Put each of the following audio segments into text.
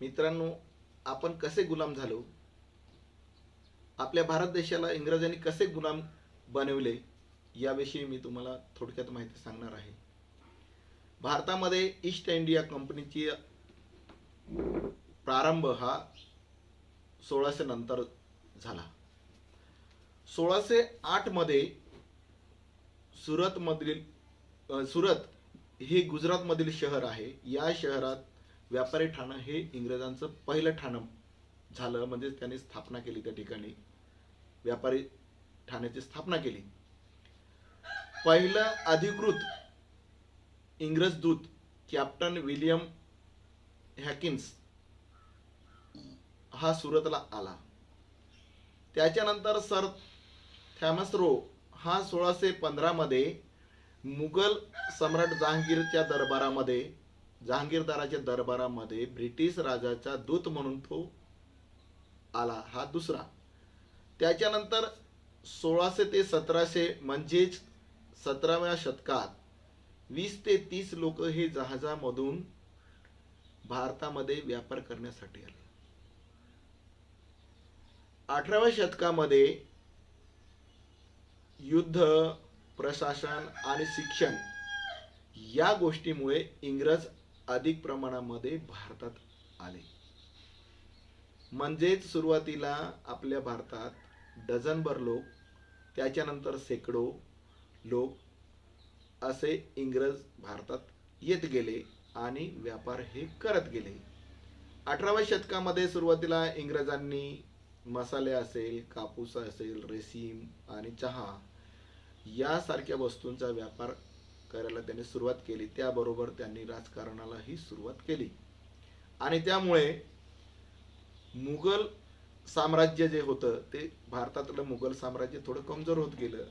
मित्रांनो आपण कसे गुलाम झालो? आपल्या भारत देशाला इंग्रजांनी कसे गुलाम बनवले? याविषयी मी तुम्हाला थोडक्यात माहिती सांगणार आहे. भारतामध्ये ईस्ट इंडिया कंपनीची प्रारंभ हा सोळाशे नंतर झाला. सोळाशे आठमध्ये सुरतमधील सुरत हे गुजरातमधील शहर आहे. या शहरात व्यापारी ठाणं हे इंग्रजांचं पहिलं ठाणं झालं म्हणजे त्यांनी स्थापना केली त्या ठिकाणी. व्यापारी ठाण्याची स्थापना केली. पहिलं अधिकृत इंग्रज दूत कॅप्टन विलियम हॅकिन्स हा सुरतला आला. त्याच्यानंतर सर थॅमस रो हा सोळाशे पंधरामध्ये मुघल सम्राट जहांगीरच्या दरबारामध्ये जहांगीरदाराच्या दरबारामध्ये ब्रिटिश राजाचा दूत म्हणून तो आला हा दुसरा. त्याच्यानंतर सोळाशे ते सतराशे म्हणजेच सतराव्या शतकात वीस ते तीस लोक हे जहाजामधून भारतामध्ये व्यापार करण्यासाठी आले. अठराव्या शतकामध्ये युद्ध प्रशासन आणि शिक्षण या गोष्टीमुळे इंग्रज अधिक प्रमाणामध्ये भारतात आले. म्हणजेच सुरुवातीला आपल्या भारतात डझनभर लोक त्याच्यानंतर शेकडो लोक असे इंग्रज भारतात येत गेले आणि व्यापार हे करत गेले. अठराव्या शतकामध्ये सुरुवातीला इंग्रजांनी मसाले असेल कापूस असेल रेशीम आणि चहा यासारख्या वस्तूंचा व्यापार करायला त्यांनी सुरुवात केली त्याबरोबर त्यांनी राजकारणालाही सुरुवात केली. आणि त्यामुळे मुघल साम्राज्य जे होतं ते भारतातलं मुघल साम्राज्य थोडं कमजोर होत गेलं.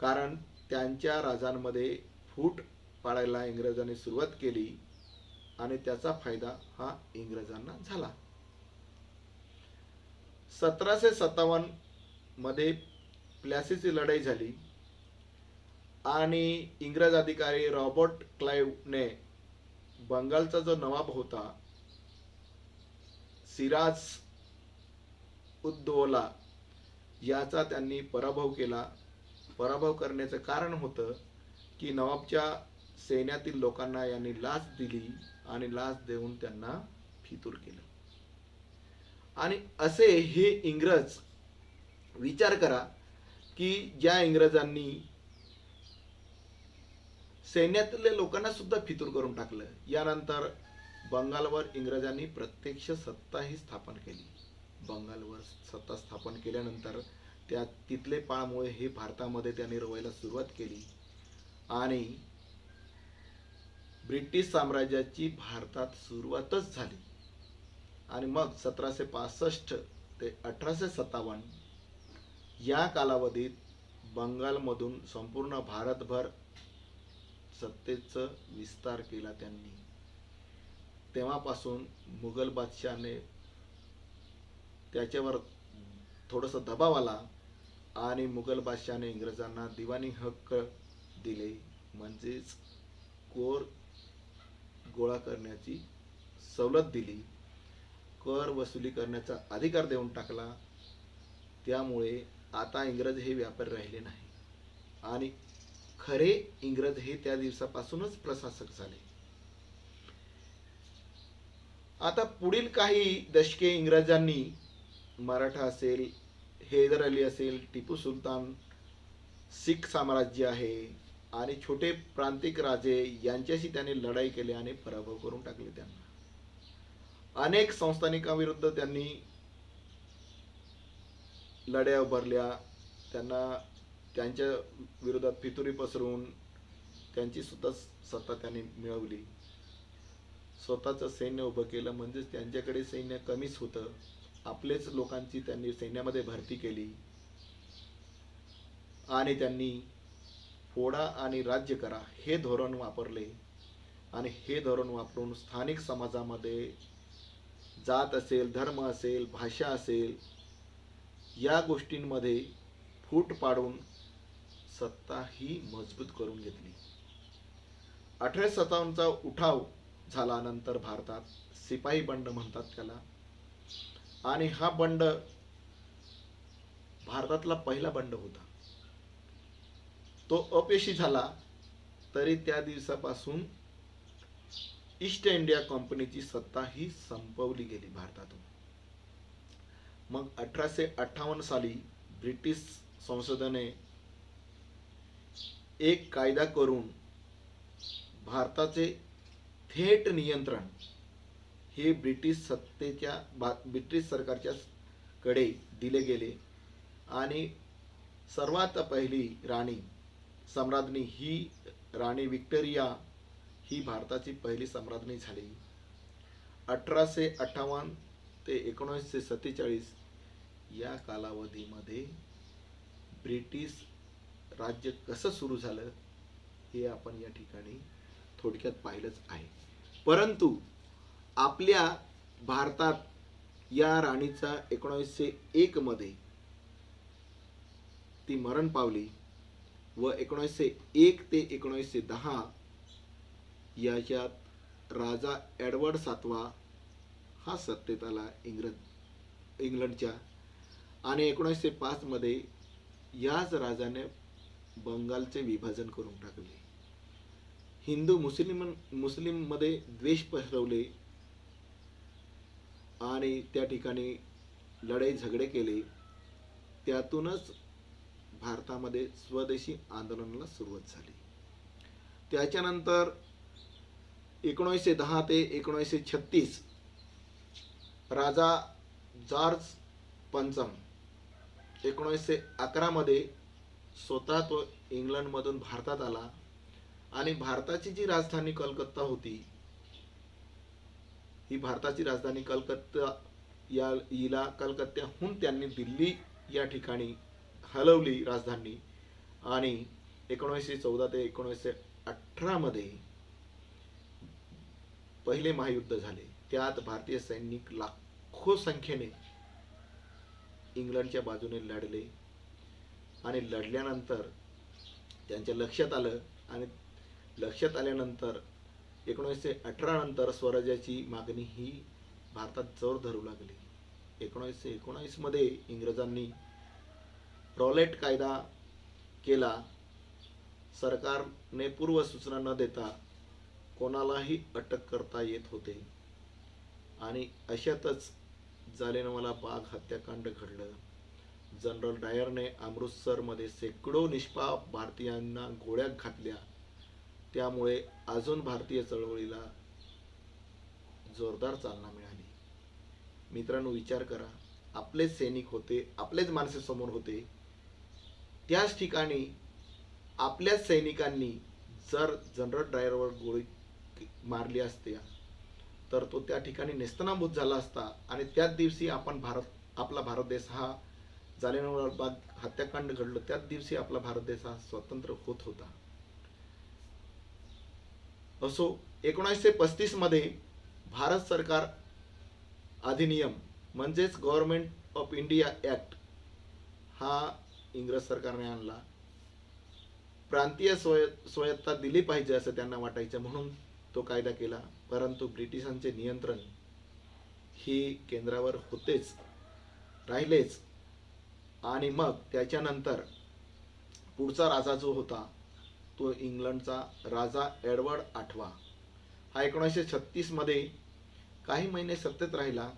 कारण त्यांच्या राजांमध्ये फूट पाडायला इंग्रजांनी सुरुवात केली आणि त्याचा फायदा हा इंग्रजांना झाला. सतराशे सत्तावन्नमध्ये प्लॅसीची लढाई झाली. आणि इंग्रज अधिकारी रॉबर्ट क्लाइव्हने बंगालचा जो नवाब होता सिराज उद्दोला याचा त्यांनी पराभव केला. पराभव करण्याचं कारण होतं की नवाबच्या सैन्यातील लोकांना यांनी लाच दिली आणि लाच देऊन त्यांना फितूर केलं. आणि असे हे इंग्रज विचार करा की ज्या इंग्रजांनी सैन्यातल्या लोकांना सुद्धा फितूर करून टाकलं. यानंतर बंगालवर इंग्रजांनी प्रत्यक्ष सत्ताही स्थापन केली. बंगालवर सत्ता स्थापन केल्यानंतर त्या तिथले पाळमुळे हे भारतामध्ये त्यांनी रोवायला सुरुवात केली. आणि ब्रिटिश साम्राज्याची भारतात सुरुवातच झाली. आणि मग सतराशे पासष्ट ते अठराशे सत्तावन्न या कालावधीत बंगालमधून संपूर्ण भारतभर सत्तेचं विस्तार केला त्यांनी. तेव्हापासून मुघल बादशहाने त्याच्यावर थोडंसं दबाव आला आणि मुघल बादशहाने इंग्रजांना दिवाणी हक्क दिले. म्हणजेच कोर गोळा करण्याची सवलत दिली. कर वसुली करण्याचा अधिकार देऊन टाकला. त्यामुळे आता इंग्रज हे व्यापारी राहिले नाही आणि खरे इंग्रज हे त्या दिवसापासूनच प्रशासक झाले. आता पुढील काही दशके इंग्रजांनी मराठा असेल हैदर अली असेल टिपू सुलतान सिख साम्राज्य आहे आणि छोटे प्रांतिक राजे यांच्याशी त्यांनी लढाई केली आणि पराभव करून टाकले त्यांना. अनेक संस्थानिकांविरुद्ध त्यांनी लढ्या उभारल्या त्यांना त्यांच्या विरोधात फितुरी पसरवून त्यांची सुद्धा सत्ता त्यांनी मिळवली. स्वतःचं सैन्य उभं केलं म्हणजेच त्यांच्याकडे सैन्य कमीच होतं. आपलेच लोकांची त्यांनी सैन्यामध्ये भरती केली. आणि त्यांनी फोडा आणि राज्य करा हे धोरण वापरले. आणि हे धोरण वापरून स्थानिक समाजामध्ये जात असेल धर्म असेल भाषा असेल या गोष्टींमध्ये फूट पाडून सत्ता ही मजबूत करून घेतली. अठराशे सत्तावन्नचा उठाव झाला नंतर भारतात सिपाही बंड म्हणतात त्याला. आणि हा बंड भारतातला पहिला बंड होता. तो अपयशी झाला तरी त्या दिवसापासून ईस्ट इंडिया कंपनीची सत्ता ही संपवली गेली भारतातून. मग अठराशे अठ्ठावन्न साली ब्रिटिश संसदेने एक कायदा करून भारताचे थेट नियंत्रण हे ब्रिटिश सत्तेच्या बा- ब्रिटिश सरकारच्या कडे दिले गेले. आणि सर्वात पहिली राणी सम्राज्ञी ही राणी विक्टोरिया ही भारताची पहिली सम्राज्ञी झाली. अठराशे अठ्ठावन्न ते एकोणीसशे सत्तेचाळीस या कालावधीमध्ये ब्रिटिश राज्य कसं सुरू झालं हे आपण या ठिकाणी थोडक्यात पाहिलंच आहे. परंतु आपल्या भारतात या राणीचा एकोणावीसशे एकमध्ये ती मरण पावली व एकोणीसशे एक ते एकोणीसशे दहा याच्यात राजा एडवर्ड सातवा हा सत्तेत आला इंग्रज इंग्लंडच्या आणि एकोणीसशे पाचमध्ये याच राजाने बंगालचे विभाजन करून टाकले. हिंदू मुस्लिम मुस्लिममध्ये द्वेष पसरवले आणि त्या ठिकाणी लढाई झगडे केले. त्यातूनच भारतामध्ये स्वदेशी आंदोलनाला सुरुवात झाली. त्याच्यानंतर एकोणीसशे दहा ते एकोणीसशे छत्तीस राजा जॉर्ज पंचम एकोणीसशे अकरामध्ये स्वतः तो इंग्लंडमधून भारतात आला आणि भारताची जी राजधानी कलकत्ता होती ही भारताची राजधानी कलकत्ता या हिला कलकत्त्याहून त्यांनी दिल्ली या ठिकाणी हलवली राजधानी आणि एकोणीसशे चौदा ते एकोणीसशे अठरामध्ये पहिले महायुद्ध झाले. त्यात भारतीय सैनिक लाखो संख्येने इंग्लंडच्या बाजूने लढले. आणि लढल्यानंतर त्यांच्या लक्षात आलं आणि लक्षात आल्यानंतर एकोणीसशे अठरा नंतर स्वराज्याची मागणी ही भारतात जोर धरू लागली. एकोणीसशे एकोणावीसमध्ये इंग्रजांनी रॉलेट कायदा केला. सरकारने पूर्व सूचना न देता कोणालाही अटक करता येत होते. आणि अशातच जालियनवाला बाग हत्याकांड घडलं. जनरल डायरने अमृतसरमध्ये शेकडो निष्पाप भारतीयांना गोळ्या घातल्या. त्यामुळे अजून भारतीय चळवळीला जोरदार चालना मिळाली. मित्रांनो विचार करा. आपलेच सैनिक होते आपलेच माणसे समोर होते. त्याच ठिकाणी आपल्याच सैनिकांनी जर जनरल ड्रायव्हरवर गोळी मारली असत्या तर तो त्या ठिकाणी नेस्तनाभूत झाला असता आणि त्याच दिवशी आपण भारत आपला भारत देश हा जालियनवाला हत्याकांड घडलं त्याच दिवशी आपला भारत देश हा स्वतंत्र होत होता. असो एकोणीसशे पस्तीसमध्ये भारत सरकार अधिनियम म्हणजेच गव्हर्नमेंट ऑफ इंडिया ऍक्ट हा इंग्रज सरकारने आणला. प्रांतीय स्वय स्वायत्ता दिली पाहिजे असं त्यांना वाटायचं म्हणून तो कायदा केला. परंतु ब्रिटिशांचे नियंत्रण ही केंद्रावर होतेच राहिलेच. आणि मग त्याच्यानंतर पुढचा राजा जो होता तो इंग्लंडचा राजा एडवर्ड आठवा. हा एकोणीसशे छत्तीसमध्ये काही महिने सत्तेत राहिला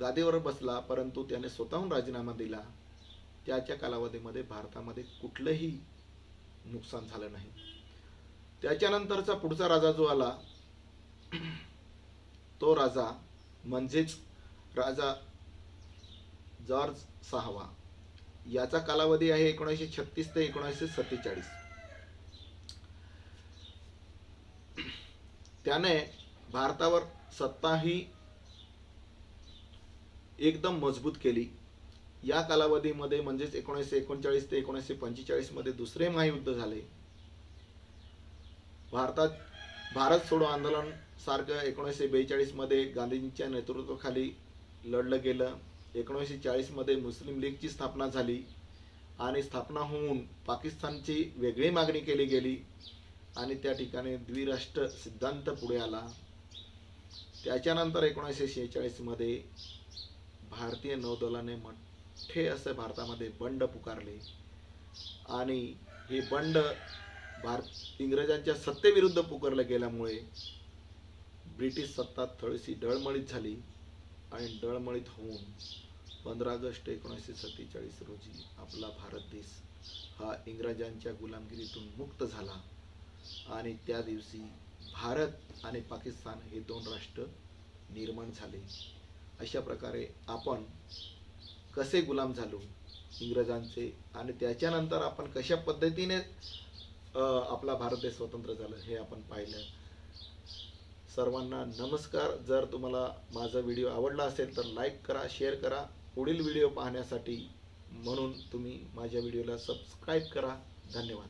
गादीवर बसला परंतु त्याने स्वतःहून राजीनामा दिला. त्याच्या कालावधीमध्ये भारतामध्ये कुठलंही नुकसान झालं नाही. त्याच्यानंतरचा पुढचा राजा जो आला तो राजा म्हणजेच राजा जॉर्ज सहावा. याचा कालावधी आहे एकोणीसशे छत्तीस ते एकोणीसशे सत्तेचाळीस. त्याने भारतावर सत्ता ही एकदम मजबूत केली. या कालावधीमध्ये म्हणजेच एकोणीसशे एकोणचाळीस ते एकोणीसशे पंचेचाळीसमध्ये दुसरे महायुद्ध झाले. भारतात भारत सोडो आंदोलन सारखं एकोणीसशे बेचाळीसमध्ये गांधींच्या नेतृत्वाखाली लढलं गेलं. एकोणीसशे चाळीसमध्ये मुस्लिम लीगची स्थापना झाली आणि स्थापना होऊन पाकिस्तानची वेगळी मागणी केली गेली आणि त्या ठिकाणी द्विराष्ट्र सिद्धांत पुढे आला. त्याच्यानंतर एकोणीसशे शेहेचाळीसमध्ये भारतीय नौदलाने मोठे असे भारतामध्ये बंड पुकारले आणि हे बंड भारत इंग्रजांच्या सत्तेविरुद्ध पुकारलं गेल्यामुळे ब्रिटिश सत्ता थोडीशी डळमळीत झाली आणि डळमळीत होऊन पंधरा ऑगस्ट एकोणीसशे सत्तेचाळीस रोजी आपला भारत देश हा इंग्रजांच्या गुलामगिरीतून मुक्त झाला. आणि त्या दिवशी भारत आणि पाकिस्तान हे दोन राष्ट्र निर्माण झाले. अशा प्रकारे आपण कसे गुलाम झालो इंग्रजांचे आणि त्याच्यानंतर आपण कशा पद्धतीने आपला भारत देश स्वतंत्र झालं हे आपण पाहिलं. सर्वांना नमस्कार. जर तुम्हाला माझा व्हिडिओ आवडला असेल तर लाईक करा शेअर करा. पुढील व्हिडिओ पाहण्यासाठी म्हणून तुम्ही माझ्या व्हिडिओला सबस्क्राईब करा. धन्यवाद.